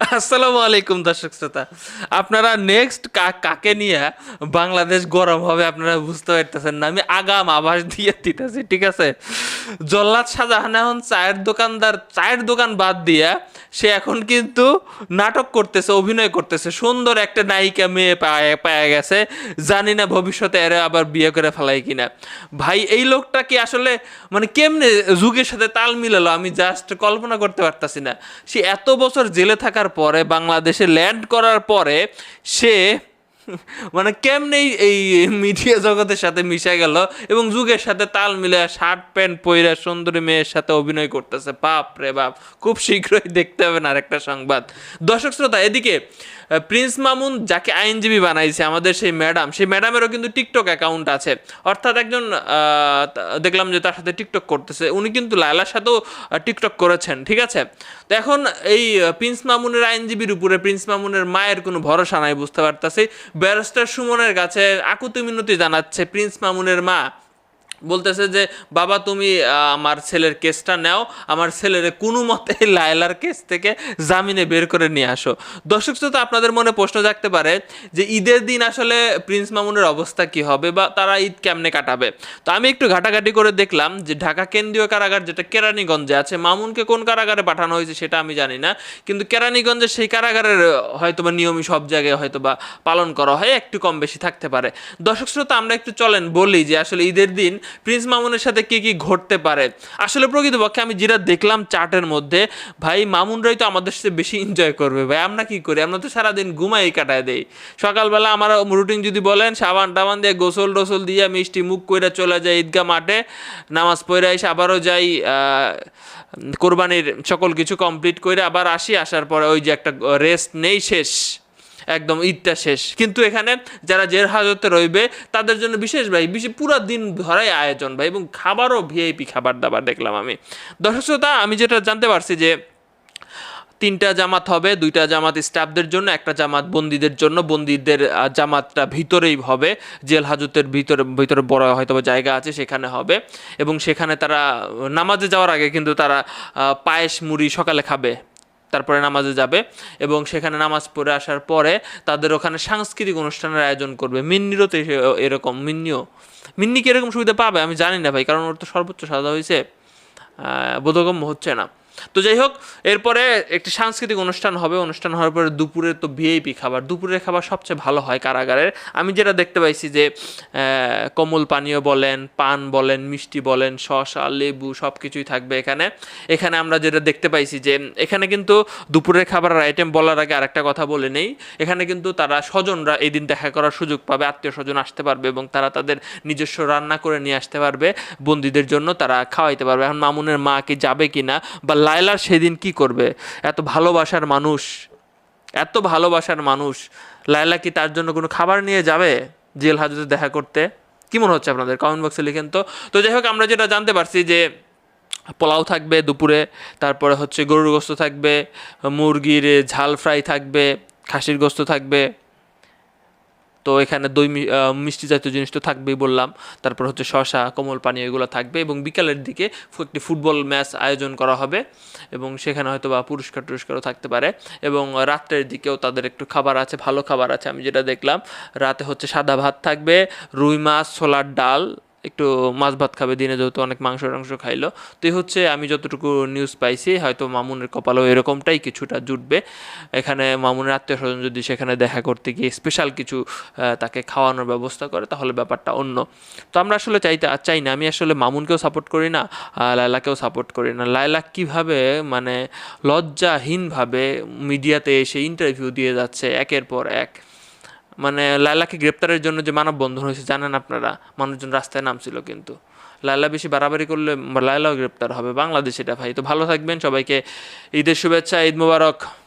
আসসালামু আলাইকুম দর্শক শ্রোতা। আপনারা নেক্সট কাকে নিয়ে বাংলাদেশ গরম হবে আপনারা বুঝতে পারতেছেন না। আমি আগাম আভাস দিয়ে দিতেছি, ঠিক আছে? জল্লাদ শাহজাহান এখন চায়ের দোকানদার, চায়ের দোকান বাদ দিয়া সে এখন কিন্তু নাটক করতেছে, অভিনয় করতেছে। সুন্দর একটা নায়িকা মেয়ে পায় পাওয়া গেছে। জানি না ভবিষ্যতে এরা আবার বিয়ে করে ফেলাই কিনা। ভাই, এই লোকটা কি আসলে মানে কেমনে যুগের সাথে তাল মিলালো? আমি জাস্ট কল্পনা করতে পারতাছি না। সে এত বছর জেলে থাকার পরে, বাংলাদেশে ল্যান্ড করার পরে সে মানে কেমনে এই- মিডিয়া জগতের সাথে মিশে গেল এবং যুগের সাথে তাল মিলে শার্ট প্যান্ট পইরা সুন্দরী মেয়ের সাথে অভিনয় করতেছে। বাপ রে বাপ, খুব শীঘ্রই দেখতে হবে না আরেকটা সংবাদ। দর্শক শ্রোতা, এদিকে প্রিন্স মামুন যাকে আইনজীবী বানাইছে আমাদের সেই ম্যাডাম, সেই ম্যাডামেরও কিন্তু টিকটক অ্যাকাউন্ট আছে। অর্থাৎ একজন দেখলাম যে তার সাথে টিকটক করতেছে। উনি কিন্তু লায়লার সাথেও টিকটক করেছেন, ঠিক আছে? তো এখন এই প্রিন্স মামুনের আইনজীবীর উপরে প্রিন্স মামুনের মায়ের কোনো ভরসা নাই, বুঝতে পারতাছি। ব্যারিস্টার সুমনের কাছে আকুতি মিনতি জানাচ্ছে প্রিন্স মামুনের মা। বলতেছে যে, বাবা, তুমি আমার ছেলের কেসটা নাও। আমার ছেলের কোনো মতে লায়লার কেস থেকে জামিনে বের করে নিয়ে আসো। দর্শক শ্রোতা, আপনাদের মনে প্রশ্ন জাগতে পারে যে, ঈদের দিন আসলে প্রিন্স মামুনের অবস্থা কি হবে বা তারা ঈদ কেমনে কাটাবে? তো আমি একটু ঘাটাঘাটি করে দেখলাম যে, ঢাকা কেন্দ্রীয় কারাগার যেটা কেরানীগঞ্জে আছে, মামুনকে কোন কারাগারে পাঠানো হয়েছে সেটা আমি জানি না। কিন্তু কেরানীগঞ্জের সেই কারাগারের হয়তো বা নিয়মই সব জায়গায় হয়তো বা পালন করা হয়, একটু কম বেশি থাকতে পারে। দর্শক শ্রোতা, আমরা একটু চলেন, বলি যে, আসলে ঈদের দিন প্রিন্স মামুনের সাথে কি কি ঘটতে পারে? আসলে প্রকৃতপক্ষে আমি যেটা দেখলাম চার্টের মধ্যে, ভাই, মামুনরাই তো আমাদের সাথে বেশি এনজয় করবে, ভাই। আমরা কি করি? আমরা তো সারাদিন ঘুমাই কাটায় দেই। সকালবেলা আমার রুটিন যদি বলেন, সাবান টাবান দিয়ে গোসল টোসল দিয়ে মিষ্টি মুখ কইরা চলে যাই ঈদগাহ মাঠে, নামাজ পড়ে এসে আবারও যাই কোরবানির সকল কিছু কমপ্লিট করে আবার আসি। আসার পরে ওই যে একটা রেস্ট নেই, শেষ। একদম ঈদটা শেষ। কিন্তু এখানে যারা জেল হাজতে রইবে, তাদের জন্য বিশেষ ভাই বিশেষ পুরো দিন ধরাই আয়োজন ভাই, এবং খাবারও ভিআইপি খাবার দাবার দেখলাম আমি। দর্শক শ্রোতা, আমি যেটা জানতে পারছি যে তিনটা জামাত হবে, দুইটা জামাত স্টাফদের জন্য, একটা জামাত বন্দীদের জন্য। বন্দীদের জামাতটা ভিতরেই হবে, জেল হাজতের ভিতরে ভিতরে বড় হয়তো জায়গা আছে, সেখানে হবে। এবং সেখানে তারা, নামাজে যাওয়ার আগে কিন্তু তারা পায়েস মুড়ি সকালে খাবে। তারপরে নামাজে যাবে এবং সেখানে নামাজ পড়ে আসার পরে তাদের ওখানে সাংস্কৃতিক অনুষ্ঠানের আয়োজন করবে। মিন্নিরও তো এরকম, মিন্নিও। মিন্নি কি এরকম সুবিধা পাবে? আমি জানি না ভাই, কারণ ওর তো সর্বোচ্চ সাজা হয়েছে। বোধগম্য হচ্ছে না। তো যাই হোক, এরপরে একটি সাংস্কৃতিক অনুষ্ঠান হবে। অনুষ্ঠান হওয়ার পরে দুপুরে তো ভিআইপি খাবার। দুপুরের খাবার সবচেয়ে ভালো হয় কারাগারের। আমি যেটা দেখতে পাইছি যে কমল পানীয় বলেন, পান বলেন, মিষ্টি বলেন, শসা, লেবু সব কিছুই থাকবে এখানে। এখানে আমরা যেটা দেখতে পাইছি যে, এখানে কিন্তু দুপুরের খাবারের আইটেম বলার আগে আরেকটা কথা বলে নেই। এখানে কিন্তু তারা স্বজনরা এই দিন দেখা করার সুযোগ পাবে। আত্মীয় স্বজন আসতে পারবে এবং তারা তাদের নিজস্ব রান্না করে নিয়ে আসতে পারবে। বন্দীদের জন্য তারা খাওয়াইতে পারবে। এখন মামুনের মা কি যাবে কিনা বা লায়লার সেদিন কি করবে? এত ভালোবাসার মানুষ, এত ভালোবাসার মানুষ, লায়লা কি তার জন্য কোনো খাবার নিয়ে যাবে জেল হাজতে দেখা করতে? কি মনে হচ্ছে আপনাদের? কমেন্ট বক্সে লিখেন তো। তো যাই হোক, আমরা যেটা জানতে পারছি যে পোলাও থাকবে দুপুরে, তারপরে হচ্ছে গরুর গোস্ত থাকবে, মুরগির ঝাল ফ্রাই থাকবে, খাসির গোস্ত থাকবে তো এখানে দই মিষ্টি জাতীয় জিনিস তো থাকবেই বললাম। তারপর হচ্ছে শশা কোমল পানি, এগুলো থাকবে এবং বিকালের দিকে একটি ফুটবল ম্যাচ আয়োজন করা হবে এবং সেখানে হয়তো বা পুরস্কার টুরস্কারও থাকতে পারে এবং রাত্রের দিকেও তাদের একটু খাবার আছে, ভালো খাবার আছে, আমি যেটা দেখলাম। রাতে হচ্ছে সাদা ভাত থাকবে, রুই মাছ, ছোলার ডাল একটু মাছ ভাত খাবে, দিনে যেহেতু অনেক মাংস টাংস খাইলো। তো হচ্ছে আমি যতটুকু নিউজ পাইছি, হয়তো মামুনের কপালেও এরকমটাই কিছুটা জুটবে। এখানে মামুনের আত্মীয় স্বজন যদি সেখানে দেখা করতে গিয়ে স্পেশাল কিছু তাকে খাওয়ানোর ব্যবস্থা করে, তাহলে ব্যাপারটা অন্য। তো আমরা আসলে চাইতে, চাই না। আমি আসলে মামুনকেও সাপোর্ট করি না লায়লাকেও সাপোর্ট করি না। লায়লা কীভাবে মানে লজ্জাহীনভাবে মিডিয়াতে এসে ইন্টারভিউ দিয়ে যাচ্ছে, একের পর এক। মানে লায়লাকে গ্রেপ্তারের জন্য যে মানববন্ধন হয়েছে, জানেন আপনারা? মানুষজন রাস্তায় নামছিল কিন্তু। লাইলা বেশি বাড়াবাড়ি করলে লায়লাও গ্রেপ্তার হবে। বাংলাদেশ এটা ভাই। তো ভালো থাকবেন সবাইকে। ঈদের শুভেচ্ছা, ঈদ মুবারক।